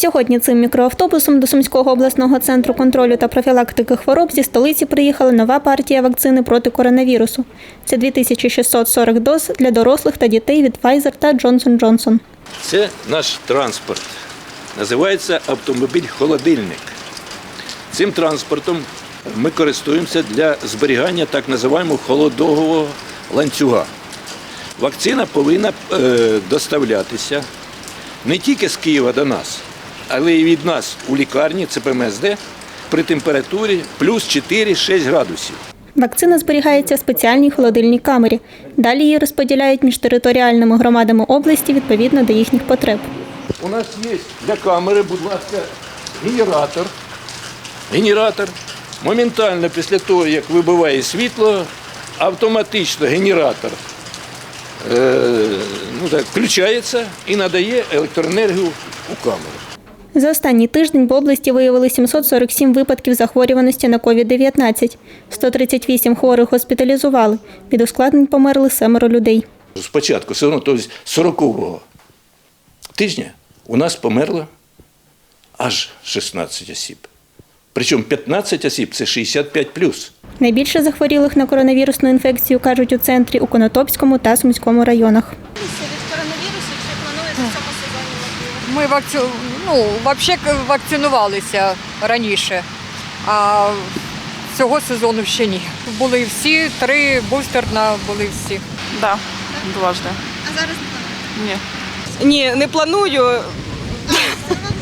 Сьогодні цим мікроавтобусом до Сумського обласного центру контролю та профілактики хвороб зі столиці приїхала нова партія вакцини проти коронавірусу. Це 2640 доз для дорослих та дітей від Pfizer та Johnson Johnson. Це наш транспорт. Називається автомобіль-холодильник. Цим транспортом ми користуємося для зберігання так називаємо холодового ланцюга. Вакцина повинна е, доставлятися не тільки з Києва до нас, але й від нас у лікарні ЦПМСД при температурі плюс 4-6 градусів. Вакцина зберігається в спеціальній холодильній камері. Далі її розподіляють між територіальними громадами області відповідно до їхніх потреб. У нас є для камери, будь ласка, генератор. Генератор. Моментально після того, як вибиває світло, автоматично генератор е, ну, так, включається і надає електроенергію у камеру. За останній тиждень в області виявили 747 випадків захворюваності на COVID-19. 138 хворих госпіталізували. Від ускладнень померли семеро людей. Спочатку, все одно, тобто 40-го тижня у нас померло аж 16 осіб. Причому 15 осіб це 65 Найбільше захворілих на коронавірусну інфекцію кажуть у центрі у Конотопському та Сумському районах. від коронавірусу чи цьому сезоні? Ми вакци... ну, взагалі вакцинувалися раніше, а цього сезону ще ні. Були всі, три бустерна були всі. Да, дважды. А зараз не? Ні. Ні, не планую.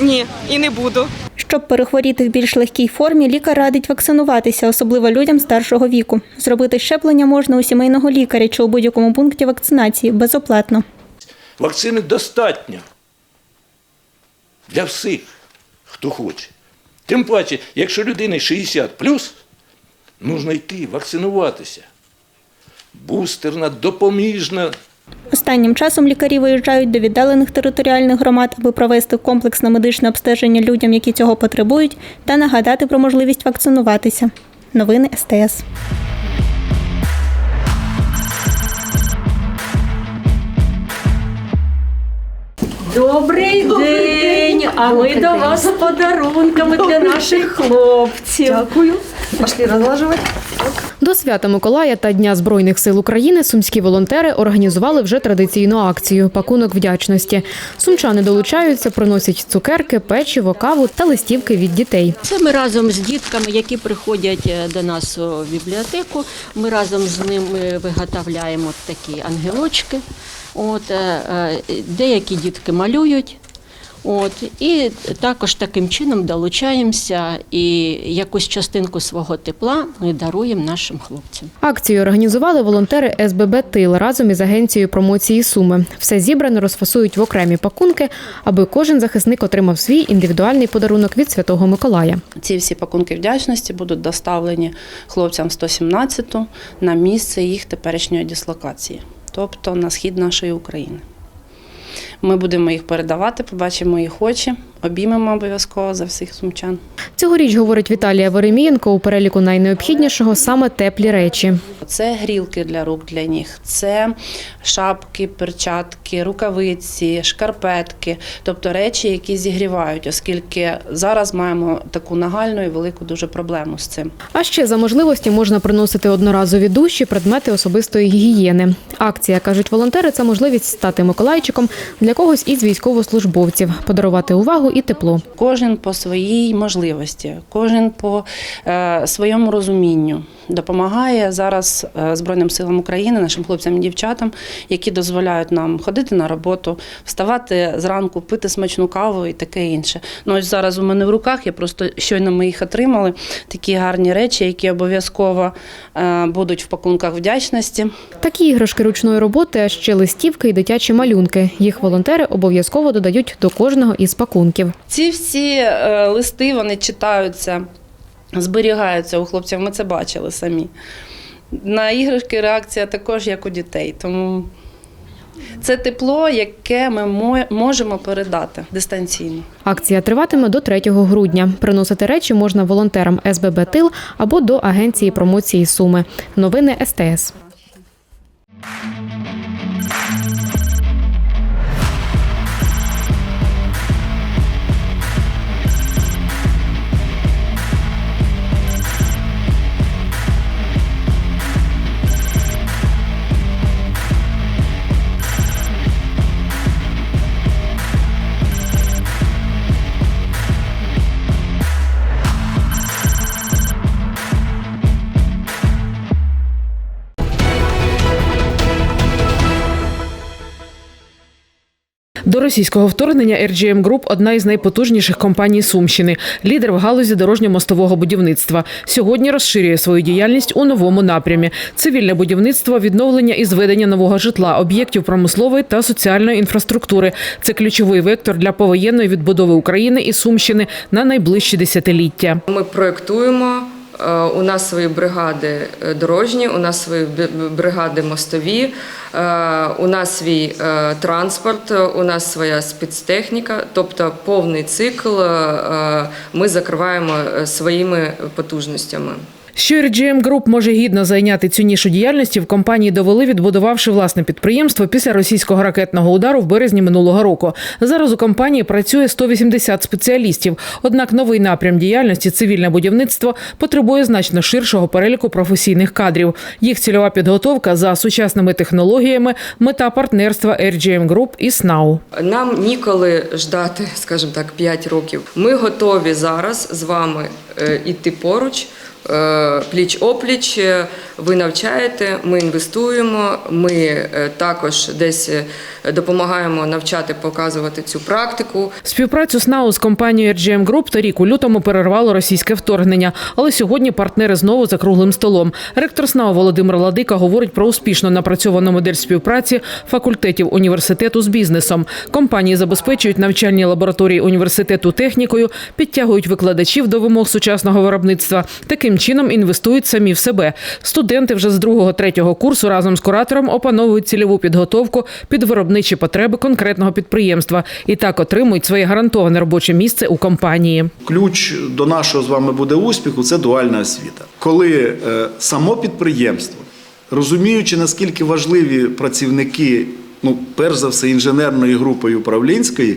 Ні, і не буду. Щоб перехворіти в більш легкій формі, лікар радить вакцинуватися, особливо людям старшого віку. Зробити щеплення можна у сімейного лікаря чи у будь-якому пункті вакцинації безоплатно. Вакцини достатньо для всіх, хто хоче. Тим паче, якщо людині 60 плюс, нужно йти вакцинуватися. Бустерна, допоміжна. Останнім часом лікарі виїжджають до віддалених територіальних громад, аби провести комплексне медичне обстеження людям, які цього потребують, та нагадати про можливість вакцинуватися. Новини СТС. Добрий день! А ми до вас з подарунками для наших хлопців. Дякую. Пошли розлажувати. До свята Миколая та Дня Збройних сил України сумські волонтери організували вже традиційну акцію Пакунок вдячності. Сумчани долучаються, приносять цукерки, печиво, каву та листівки від дітей. Це ми разом з дітками, які приходять е, до нас у бібліотеку. Ми разом з ними виготовляємо такі ангелочки. От, е, е, деякі дітки малюють. От, і також таким чином долучаємося і якусь частинку свого тепла ми даруємо нашим хлопцям. Акцію організували волонтери СББ Тил разом із агенцією промоції Суми. Все зібране розфасують в окремі пакунки, аби кожен захисник отримав свій індивідуальний подарунок від Святого Миколая. Ці всі пакунки вдячності будуть доставлені хлопцям 117-ту на місце їх теперішньої дислокації, тобто на схід нашої України. Ми будемо їх передавати, побачимо їх очі, обіймемо обов'язково за всіх сумчан. Цьогоріч, говорить Віталія Веремієнко, у переліку найнеобхіднішого саме теплі речі. Це грілки для рук, для ніг, це шапки, перчатки, рукавиці, шкарпетки, тобто речі, які зігрівають, оскільки зараз маємо таку нагальну і велику дуже проблему з цим. А ще за можливості можна приносити одноразові душі, предмети особистої гігієни. Акція, кажуть волонтери, це можливість стати миколайчиком для когось із військовослужбовців, подарувати увагу і тепло. Кожен по своїй можливості, кожен по е, своєму розумінню допомагає зараз е, Збройним силам України, нашим хлопцям і дівчатам, які дозволяють нам ходити на роботу, вставати зранку, пити смачну каву і таке інше. Ну ось зараз у мене в руках, я просто щойно ми їх отримали. Такі гарні речі, які обов'язково е, будуть в пакунках вдячності. Такі іграшки ручної роботи, а ще листівки і дитячі малюнки. Їх волонтери обов'язково додають до кожного із пакунків. Ці всі е, листи вони читаються, зберігаються у хлопців. Ми це бачили самі. На іграшки реакція також як у дітей. Тому це тепло, яке ми можемо передати дистанційно. Акція триватиме до 3 грудня. Приносити речі можна волонтерам СББ Тил або до агенції промоції Суми. Новини СТС. До російського вторгнення RGM Group – одна із найпотужніших компаній Сумщини, лідер в галузі дорожньо-мостового будівництва. Сьогодні розширює свою діяльність у новому напрямі: цивільне будівництво, відновлення і зведення нового житла, об'єктів промислової та соціальної інфраструктури. Це ключовий вектор для повоєнної відбудови України і Сумщини на найближчі десятиліття. Ми проєктуємо. Е, У нас свої бригади е, дорожні, у нас свої бригади мостові, е, у нас свій транспорт, у нас своя спецтехніка, тобто повний цикл ми закриваємо своїми потужностями. Що RGM Group може гідно зайняти цю нішу діяльності в компанії довели, відбудувавши власне підприємство після російського ракетного удару в березні минулого року. Зараз у компанії працює 180 спеціалістів. Однак новий напрям діяльності цивільне будівництво потребує значно ширшого переліку професійних кадрів. Їх цільова підготовка за сучасними технологіями, мета партнерства RGM Group і СНАУ. Нам ніколи ждати, скажімо так, 5 років. Ми готові зараз з вами е, іти поруч. Е, Пліч опліч, Е, ви навчаєте, ми інвестуємо. Ми е, також десь допомагаємо навчати, показувати цю практику. Співпрацю СНАУ з компанією RGM Group торік у лютому перервало російське вторгнення, але сьогодні партнери знову за круглим столом. Ректор СНАУ Володимир Ладика говорить про успішно напрацьовану модель співпраці факультетів університету з бізнесом. Компанії забезпечують навчальні лабораторії університету технікою, підтягують викладачів до вимог сучасного виробництва. Таким чином інвестують самі в себе. Студенти вже з другого-третього курсу разом з куратором опановують цільову підготовку під виробничі потреби конкретного підприємства і так отримують своє гарантоване робоче місце у компанії. Ключ до нашого з вами буде успіху це дуальна освіта. Коли е, само підприємство, розуміючи наскільки важливі працівники, ну перш за все інженерної групи управлінської,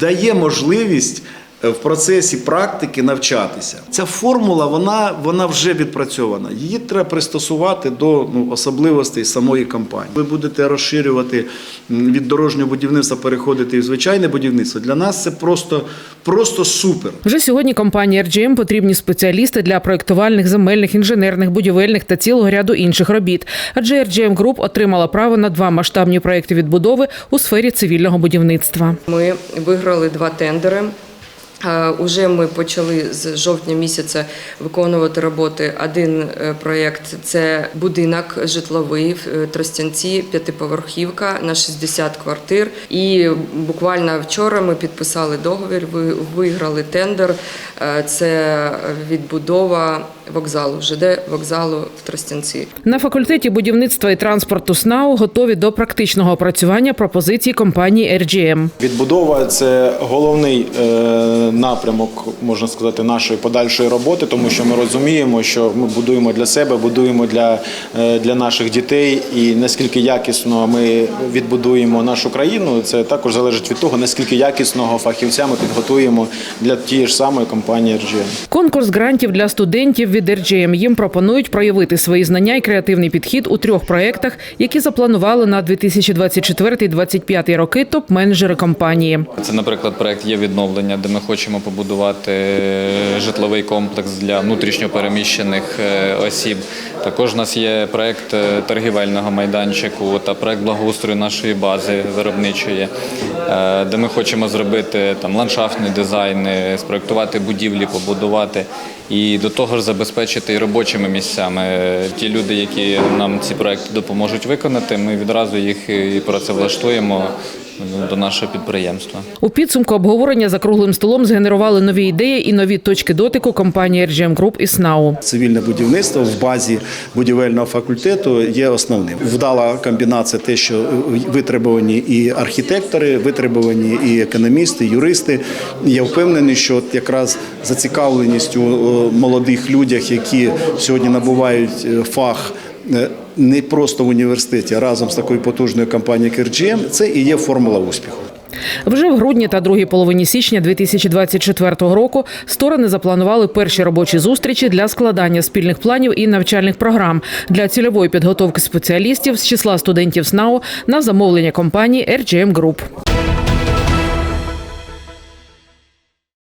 дає можливість. Е, В процесі практики навчатися ця формула вона, вона вже відпрацьована. Її треба пристосувати до ну, особливостей самої компанії. Ви будете розширювати від дорожнього будівництва, переходити в звичайне будівництво. Для нас це просто, просто супер. Вже сьогодні компанії RGM потрібні спеціалісти для проєктувальних, земельних, інженерних, будівельних та цілого ряду інших робіт. Адже RGM Group отримала право на два масштабні проекти відбудови у сфері цивільного будівництва. Ми виграли два тендери. Е, Уже ми почали з жовтня місяця виконувати роботи. Один е, проєкт це будинок житловий в е, Тростянці, п'ятиповерхівка на 60 квартир. І буквально вчора ми підписали договір, виграли тендер. Це відбудова вокзалу, ЖД вокзалу в Тростянці. На факультеті будівництва і транспорту СНАУ готові до практичного опрацювання пропозицій компанії RGM. Відбудова це головний е, напрямок, можна сказати, нашої подальшої роботи, тому що ми розуміємо, що ми будуємо для себе, будуємо для, е, для наших дітей, і наскільки якісно ми відбудуємо нашу країну, це також залежить від того, наскільки якісного фахівця ми підготуємо для тієї ж самої компанії RGM. Конкурс грантів для студентів від RGM. Їм пропонують проявити свої знання і креативний підхід у трьох проєктах, які запланували на 2024-2025 роки топ-менеджери компанії. Це, наприклад, проект є відновлення, де ми хочемо побудувати е, житловий комплекс для внутрішньопереміщених е, осіб. Також у нас є проект е, торгівельного майданчику та проект благоустрою нашої бази виробничої, е, де ми хочемо зробити там ландшафтний дизайн, спроектувати будівлі, побудувати. І до того ж забезпечити і робочими місцями ті люди, які нам ці проекти допоможуть виконати. Ми відразу їх і працевлаштуємо до нашого підприємства. У підсумку обговорення за круглим столом згенерували нові ідеї і нові точки дотику компанії RGM Group і СНАУ. Цивільне будівництво в базі будівельного факультету є основним. Вдала комбінація те, що витребувані і архітектори, витребувані і економісти, юристи. Я впевнений, що от якраз зацікавленість у е, молодих людях, які сьогодні набувають е, фах. Не просто в університеті, а разом з такою потужною компанією як це і є формула успіху. Вже в грудні та другій половині січня 2024 року сторони запланували перші робочі зустрічі для складання спільних планів і навчальних програм для цільової підготовки спеціалістів з числа студентів СНАУ на замовлення компанії RGM Group.